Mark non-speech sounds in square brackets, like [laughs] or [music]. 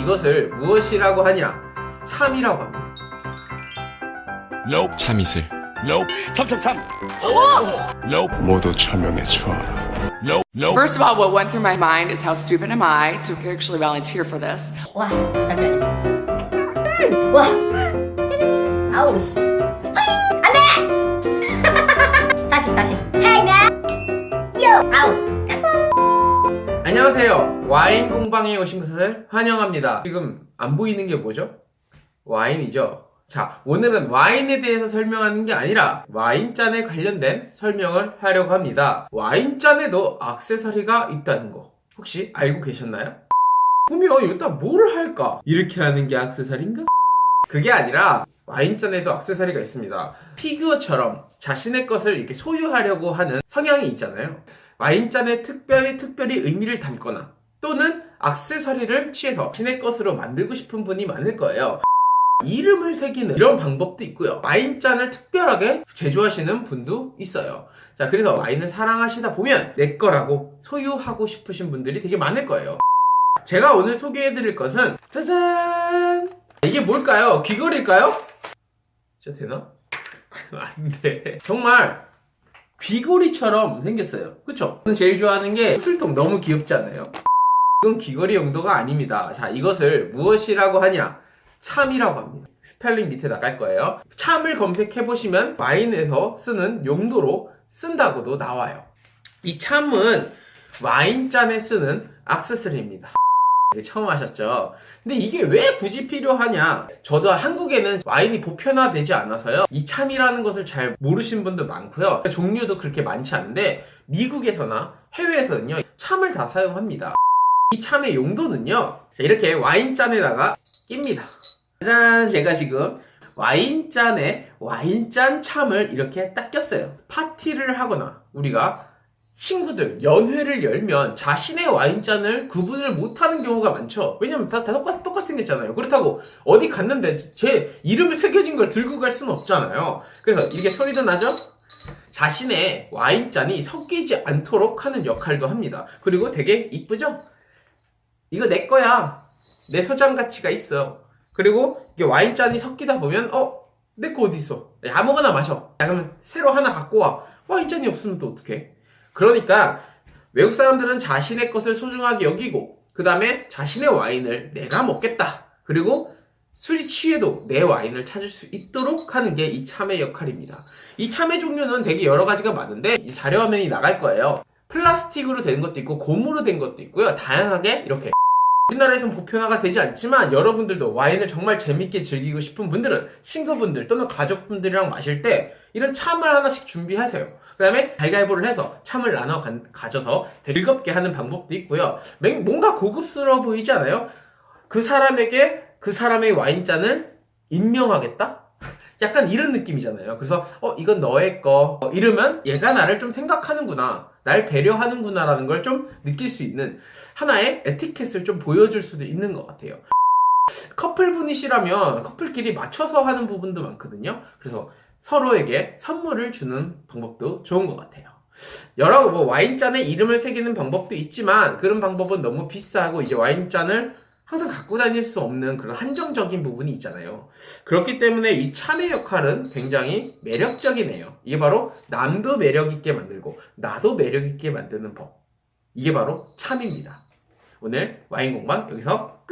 이것을 무엇이라고 하냐? 참이라고 합니다. Nope. 참이슬 Nope. 참참참 Nope. 모두 참여해 주어라. Nope. Nope. First of all, what went through my mind is how stupid am I to actually volunteer for this? 와 잠시만요 음, 와. 아우 씨 안돼 다시 다시 헤이맨 요 아우 안녕하세요. 와인 공방에 오신 것을 환영합니다. 지금 안 보이는 게 뭐죠? 와인이죠. 자, 오늘은 와인에 대해서 설명하는 게 아니라 와인잔에 관련된 설명을 하려고 합니다. 와인잔에도 액세서리가 있다는 거 혹시 알고 계셨나요? 보면 여기다 뭘 할까? 이렇게 하는 게 액세서리인가? 그게 아니라 와인잔에도 액세서리가 있습니다. 피규어처럼 자신의 것을 이렇게 소유하려고 하는 성향이 있잖아요. 와인잔에 특별히 특별히 의미를 담거나 또는 액세서리를 취해서 자신의 것으로 만들고 싶은 분이 많을 거예요. 이름을 새기는 이런 방법도 있고요. 와인잔을 특별하게 제조하시는 분도 있어요. 자, 그래서 와인을 사랑하시다 보면 내 거라고 소유하고 싶으신 분들이 되게 많을 거예요. 제가 오늘 소개해드릴 것은 짜잔! 이게 뭘까요? 귀걸이일까요? 진짜 되나? [laughs] 안 돼. 정말 귀걸이처럼 생겼어요. 그쵸? 저는 제일 좋아하는 게 술통 너무 귀엽지 않아요? 이건 귀걸이 용도가 아닙니다. 자, 이것을 무엇이라고 하냐? 참이라고 합니다. 스펠링 밑에 나갈 거예요. 참을 검색해보시면 와인에서 쓰는 용도로 쓴다고도 나와요. 이 참은 와인잔에 쓰는 액세서리입니다. 네, 처음 하셨죠? 근데 이게 왜 굳이 필요하냐? 저도 한국에는 와인이 보편화되지 않아서요. 이 참이라는 것을 잘 모르시는 분도 많고요. 종류도 그렇게 많지 않은데 미국에서나 해외에서는요. 참을 다 사용합니다. 이 참의 용도는요. 자, 이렇게 와인잔에다가 낍니다. 짜잔! 제가 지금 와인잔에 와인잔 참을 이렇게 딱 꼈어요. 파티를 하거나 우리가 친구들 연회를 열면 자신의 와인잔을 구분을 못하는 경우가 많죠. 왜냐면 다, 다 똑같, 똑같이 생겼잖아요. 그렇다고 어디 갔는데 제 이름을 새겨진 걸 들고 갈 수는 없잖아요. 그래서 이렇게 소리도 나죠? 자신의 와인잔이 섞이지 않도록 하는 역할도 합니다. 그리고 되게 이쁘죠? 이거 내 거야. 내 소장 가치가 있어. 그리고 이게 와인잔이 섞이다 보면 어? 내 거 어디 있어? 야, 아무거나 마셔. 야, 그러면 새로 하나 갖고 와. 와인잔이 없으면 또 어떡해? 그러니까 외국 사람들은 자신의 것을 소중하게 여기고 그 다음에 자신의 와인을 내가 먹겠다. 그리고 술이 취해도 내 와인을 찾을 수 있도록 하는 게 이 참의 역할입니다. 이 참의 종류는 되게 여러 가지가 많은데 이 자료 화면이 나갈 거예요. 플라스틱으로 된 것도 있고 고무로 된 것도 있고요. 다양하게 이렇게 우리나라에서는 보편화가 되지 않지만 여러분들도 와인을 정말 재밌게 즐기고 싶은 분들은 친구분들 또는 가족분들이랑 마실 때 이런 참을 하나씩 준비하세요. 그 다음에 가위가위보를 해서 참을 나눠 가, 가져서 즐겁게 하는 방법도 있고요. 맹- 뭔가 고급스러워 보이지 않아요? 그 사람에게 그 사람의 와인잔을 임명하겠다? 약간 이런 느낌이잖아요. 그래서 어 이건 너의 거 어, 이러면 얘가 나를 좀 생각하는구나 날 배려하는구나라는 걸 좀 느낄 수 있는 하나의 에티켓을 좀 보여줄 수도 있는 것 같아요. 커플분이시라면 커플끼리 맞춰서 하는 부분도 많거든요. 그래서 서로에게 선물을 주는 방법도 좋은 것 같아요. 여러 뭐 와인잔에 이름을 새기는 방법도 있지만 그런 방법은 너무 비싸고 이제 와인잔을 항상 갖고 다닐 수 없는 그런 한정적인 부분이 있잖아요. 그렇기 때문에 이 참의 역할은 굉장히 매력적이네요. 이게 바로 남도 매력 있게 만들고 나도 매력 있게 만드는 법. 이게 바로 참입니다. 오늘 와인 공방 여기서